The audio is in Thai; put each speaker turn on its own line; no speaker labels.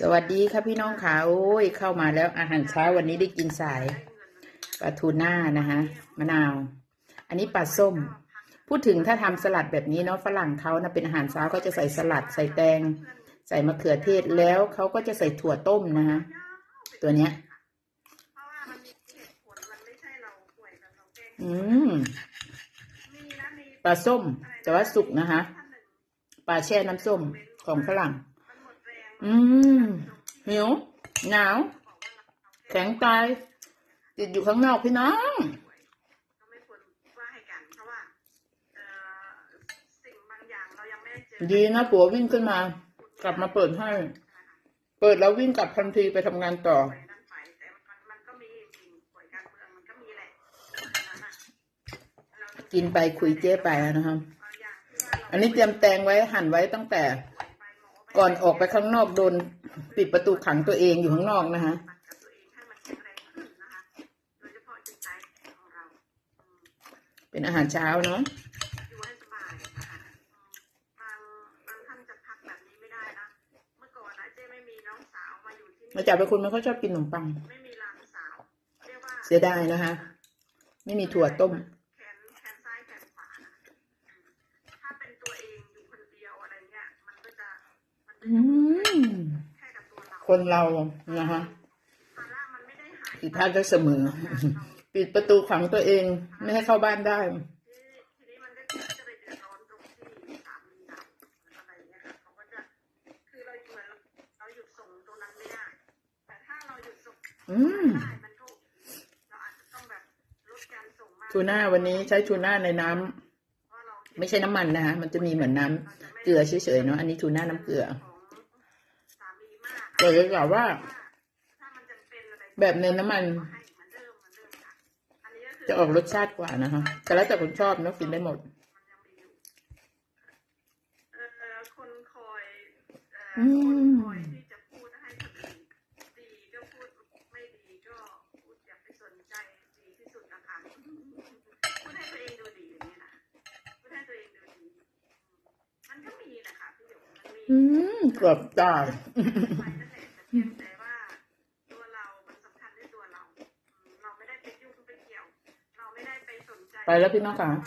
สวัสดีค่ะพี่น้องค่ะโอ้ยเข้ามาแล้วอาหารเช้าวันนี้ได้กินสายปลาทูน่านะคะมะนาว อันนี้ปลาส้ม พูดถึงถ้าทำสลัดแบบนี้เนาะฝรั่งเขานะเป็นอาหารเช้าเขาจะใส่สลัดใส่แตง ใส่มะเขือเทศแล้วเขาก็จะใส่ถั่วต้มนะคะตัวเนี้ย
เพราะว่ามันมีเหตุผลมันไม่ใช่เราป่วยแบบเราแกล้ง
อืมปลาส้ม แต่ว่าสุกนะคะปลาแช่น้ำส้มของฝรั่ง อืมหิวหนาว แข็งตายติดอยู่ข้างนอกพี่น้อง
ดี
นะผัววิ่งขึ้นมา กลับมาเปิดให้ เปิดแล้ววิ่งกลับทันทีไปทำงานต่อ
กิน
ไปคุยเจ๊ไปนะครับ
อั
นนี้เตรียมแตงไว้หั่นไว้ตั้งแต่ ก่อนออกไปข้างนอกโดนปิดประตูขังตัวเองอยู่ข้างนอกนะคะ
ปฏิบัติกับตัวเองให้มันแข็งแรงขึ้นนะคะโดยเฉพาะจิตใจของเราอืม
เป็นอาหารเช้าเนาะ
อยู่ให้สบายนะคะอืมบางบางท่านจะพักแบบนี้ไม่ได้นะเมื่อก่อนนะเจ๊ไม่มีน้องสาวมาอยู่ที่
มา
นี่
จากเป็นคนไม่ค่อยชอบกินขนมปัง
ไม่มีหลานสาวเรียกว่า
เสียดายนะคะ ไม่มีถั่วต้ม อืม
แค่กับตัวเรา
คนเรานะคะ
ภาระมันไม่ได้หาย
ผิดพลาดได้เสมอ ปิดประตูขังตัวเอง ไม่ให้เข้าบ้านได้
ทีนี้มันก็จะไปเดือดร้อนตรงที่สามีเราอะไรเงี้ยค่ะเขาก็จะคือเราเหมือนเราหยุดส่งตรงนั้นไม่ได้แต่ถ้าเราหยุดส่ง
อืม
ได้มันก็เราอาจจะต้องแบบลดการส่งมาก
ทูน่าวันนี้ใช้ทูน่าในน้ำ
เพราะเรา
ไม่ใช่น้ำมันนะคะมันจะมีเหมือนน้ำเกลือเฉยๆเนาะอันนี้ทูน่าน้ำเกลือ
ของสามีมาก
แต่จะกล่าวว่า
ถ้ามันจำเป็นอะไร
แบบในน้ำมัน
ก็ให้เหมือนเดิมเหมือนเดิมค่ะอันนี้ก็คือ
จะออกรสชาติกว่านะคะแต่แล้วแต่คนชอบเนาะกินได้หมด
มันยังมีอยู่เอ่อคนคอยเอ่อ
อื
อ
ม
คนคอยที่จะพูดให้คนอื่นดีก็พูดไม่ดีก็พูดอย่าไปสนใจดีที่สุดนะคะพูดให้ตัวเองดูดีอย่างนี้นะพูดให้ตัวเองดูดีมันก็มีแหละค่ะพี่หยกมันมี
อืมเกือบตาย
ไปนั่นแหละแต่เพียงแต่ว่าตัวเรามันสำคัญที่ตัวเราอืมเราไม่ได้ไปยุ่งไปเกี่ยว เราไม่ได้ไปสนใจ
ไปแล้วพี่น้องค่ะ
ว่า